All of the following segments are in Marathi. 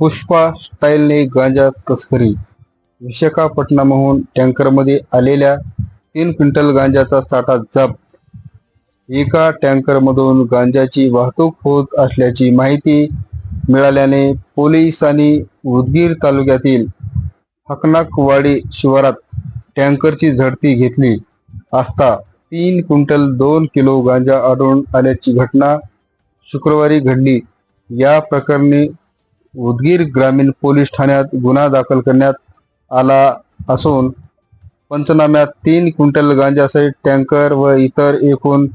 पुष्पा स्टाईलने गांजा तस्करी. विशाखापट्टणमहून टँकरमध्ये आलेल्या तीन क्विंटल गांजाचा साठा जप्त. एका टँकरमधून गांजाची वाहतूक होत असल्याची माहिती मिळाल्याने पोलिसांनी उदगीर तालुक्यातील हकनाकवाडी शिवारात टँकरची झडती घेतली असता तीन क्विंटल दोन किलो गांजा आढळून आल्याची घटना शुक्रवारी घडली. या प्रकरणी उदगीर ग्रामीण पोलीस ठाण्यात गुन्हा दाखल करण्यात आला असून पंचनाम्यात तीन क्विंटल गांजासहित टँकर व इतर एकूण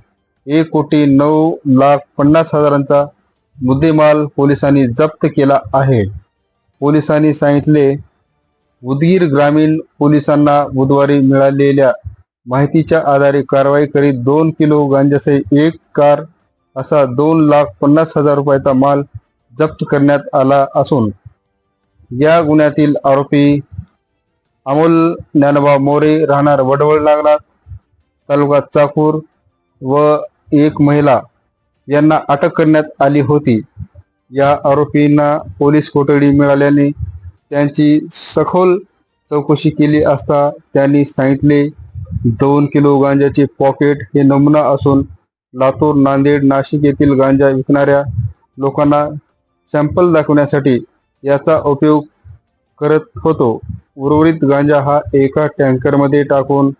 एक कोटी नऊ लाख पन्नास हजारांचा मुद्देमाल पोलिसांनी जप्त केला आहे. पोलिसांनी सांगितले उदगीर ग्रामीण पोलिसांना बुधवारी मिळालेल्या माहितीच्या आधारे कारवाई करीत दोन किलो गांजासहित एक कार असा दोन लाख पन्नास हजार रुपयाचा माल जप्त करण्यात आला असून या गुन्ह्यातील आरोपी अमोल ज्ञानोबा मोरे राहणार वडवळ लागला तालुका चाकूर व एक महिला यांना अटक करण्यात आली होती. या आरोपींना पोलीस कोठडी मिळाल्याने त्यांची सखोल चौकशी केली असता त्यांनी सांगितले दोन किलो गांजाचे पॉकेट हे नमुना असून लातूर नांदेड नाशिक येथील गांजा विकणाऱ्या लोकांना सॅम्पल दाखवण्यासाठी याचा उपयोग करत होतो. उर्वरित गांजा हा एका टँकरमध्ये टाकून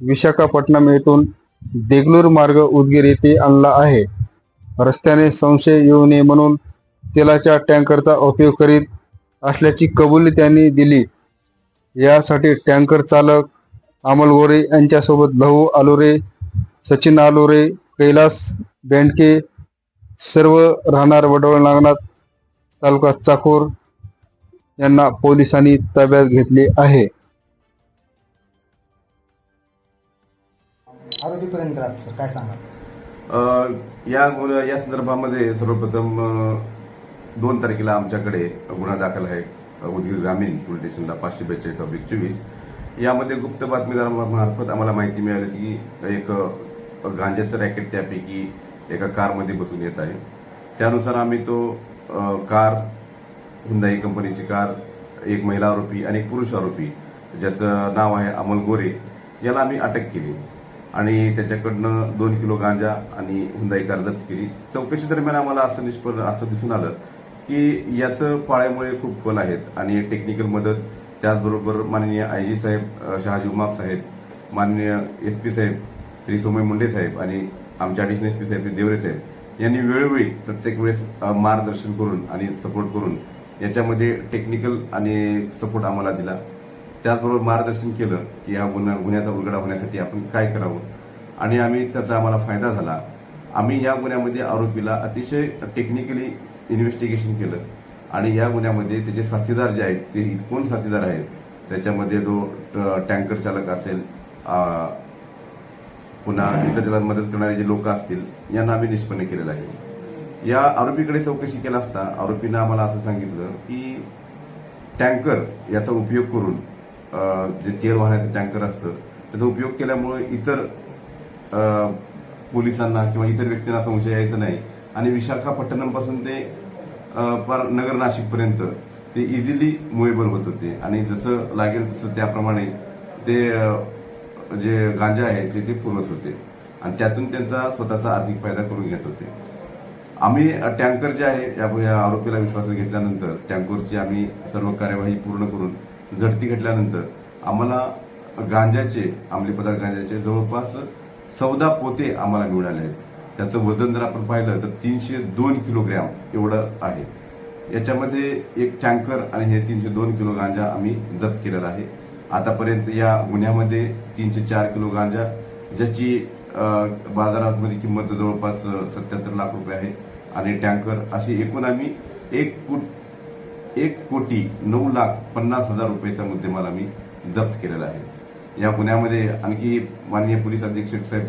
विशाखापट्टणम येथून देगलूर मार्ग उदगीर येथे आणला आहे. रस्त्याने संशय येऊ नये म्हणून तेलाच्या टँकरचा उपयोग करीत असल्याची कबुली त्यांनी दिली. यासाठी टँकर चालक अमल गोरे यांच्यासोबत लहू आलोरे सचिन आलोरे कैलास बेंडके सर्व राहणार वडवळ नागनाथ तालुका चाकूर यांना पोलिसांनी ताब्यात घेतले आहे. आरोपीपर्यंत करा सर काय सांगा? अ, या गुन्हा या संदर्भामध्ये सर्वप्रथम अ, दोन तारखेला आमच्याकडे गुन्हा दाखल आहे. अ, उदगीर ग्रामीण पोलीस स्टेशनला पाचशे बेचाळीस ऑब्लिक चोवीस. यामध्ये गुप्त बातमीदारामार्फत आम्हाला माहिती मिळाली की एक अ, गांजाचं रॅकेट त्यापैकी एका कारमध्ये बसून येत आहे. त्यानुसार आम्ही तो कार हुंदाई कंपनीची कार एक महिला आरोपी आणि एक पुरुष आरोपी ज्याचं नाव आहे अमोल गोरे याला आम्ही अटक केली. आणि त्याच्याकडनं दोन किलो गांजा आणि हुंदाई कार जप्त केली. चौकशी दरम्यान आम्हाला असं निष्पन्न असं दिसून आलं की याचं पाळ्यामुळे खूप कल आहेत आणि टेक्निकल मदत त्याचबरोबर माननीय आय जी साहेब शहाजी उमाप साहेब माननीय एस पी साहेब श्री सोमय मुंडे साहेब आणि आमच्या additional S P saheb Shri Deore saheb यांनी वेळोवेळी प्रत्येक वेळेस मार्गदर्शन करून आणि सपोर्ट करून याच्यामध्ये टेक्निकल आणि सपोर्ट आम्हाला दिला. त्याचबरोबर मार्गदर्शन केलं की या गुन्हा गुन्ह्याचा उलगडा होण्यासाठी आपण काय करावं. आणि आम्ही त्याचा आम्हाला फायदा झाला. आम्ही या गुन्ह्यामध्ये आरोपीला अतिशय टेक्निकली इन्व्हेस्टिगेशन केलं. आणि या गुन्ह्यामध्ये त्याचे साथीदार जे आहेत ते कोण साथीदार आहेत त्याच्यामध्ये जो टँकर चालक असेल पुन्हा इतर त्याला मदत करणारे जे लोक असतील यांना आम्ही निष्पन्न केलेलं आहे. या आरोपीकडे चौकशी केला असता आरोपीनं आम्हाला असं सांगितलं की टँकर याचा उपयोग करून जे तेल वाहण्याचं टँकर असतं त्याचा उपयोग केल्यामुळे इतर पोलिसांना किंवा इतर व्यक्तींना संशय यायचा नाही. आणि विशाखापट्टणमपासून ते पार नगर नाशिकपर्यंत ते इझिली मुवेबल होत होते. आणि जसं लागेल तसं त्याप्रमाणे ते जे गांजा आहे ते ते पुरवत होते. आणि त्यातून त्यांचा स्वतःचा आर्थिक फायदा करून घेत होते. आम्ही टँकर जे आहे या या आरोपीला विश्वासात घेतल्यानंतर टँकरची आम्ही सर्व कार्यवाही पूर्ण करून झडती घेतल्यानंतर आम्हाला गांजाचे अंमली पदार्थ गांजाचे जवळपास चौदा पोते आम्हाला मिळाले आहेत. त्याचं वजन जर आपण पाहिलं तर तीनशे दोन किलोग्रॅम एवढं आहे. याच्यामध्ये एक टँकर आणि हे तीनशे दोन किलो गांजा आम्ही जप्त केलेला आहे. आतापर्यंत या गुन्ह्यामध्ये तीनशे चार किलो गांजा ज्याची बाजारामध्ये किंमत जवळपास सत्याहत्तर लाख रुपये आहे. आणि टँकर अशी एकूण आम्ही एक कोट एक कोटी नऊ लाख पन्नास हजार रुपयेचा मुद्देमाल आम्ही जप्त केलेला आहे. या गुन्ह्यामध्ये आणखी माननीय पोलीस अधीक्षक साहेब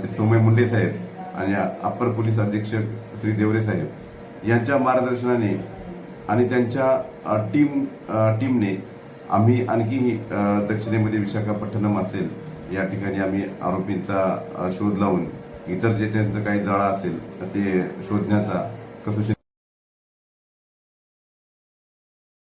श्री सोमय मुंडे साहेब आणि अप्पर पोलीस अधीक्षक श्री देवरे साहेब यांच्या मार्गदर्शनाने आणि त्यांच्या टीम टीमने आम्ही आणखी दक्षिणेमध्ये विशाखापट्टणम असेल या ठिकाणी आम्ही आरोपींचा शोध लावून इतर जे त्यांचं काही जाळा असेल ते शोधण्याचा कसोशी